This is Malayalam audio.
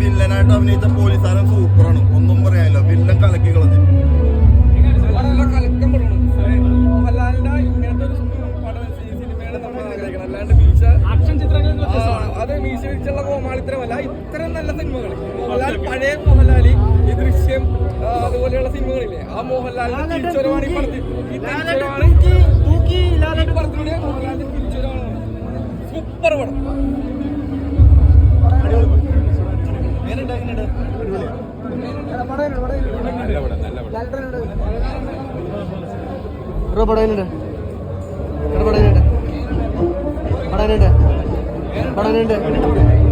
വില്ലനായിട്ട് അഭിനയിച്ച പോലീസുകാരൻ സൂപ്പറാണ്. ഒന്നും പറയാനില്ല. വില്ലൻ കലക്കി കളഞ്ഞു മീശ ആ, അത് മീശ വെച്ചുള്ള കോമാളിത്തരമല്ല ഇത്തരം നല്ല സിനിമകൾ മോഹൻലാൽ പഴയ മോഹൻലാലി ഈ ദൃശ്യം അതുപോലെയുള്ള സിനിമകളില്ലേ? ആ മോഹൻലാലിന്റെ തിരിച്ചുവരവാണ് ഈ പടത്തിൽ. ഈ തിരിച്ചുവരവാണ് ഈ പടത്തിലൂടെ മോഹൻലാലിന്റെ തിരിച്ചുവരവാണ്. സൂപ്പർ പടം. ബ്രോ പടയുന്നുണ്ട് പടയുന്നുണ്ട് പടയുന്നുണ്ട്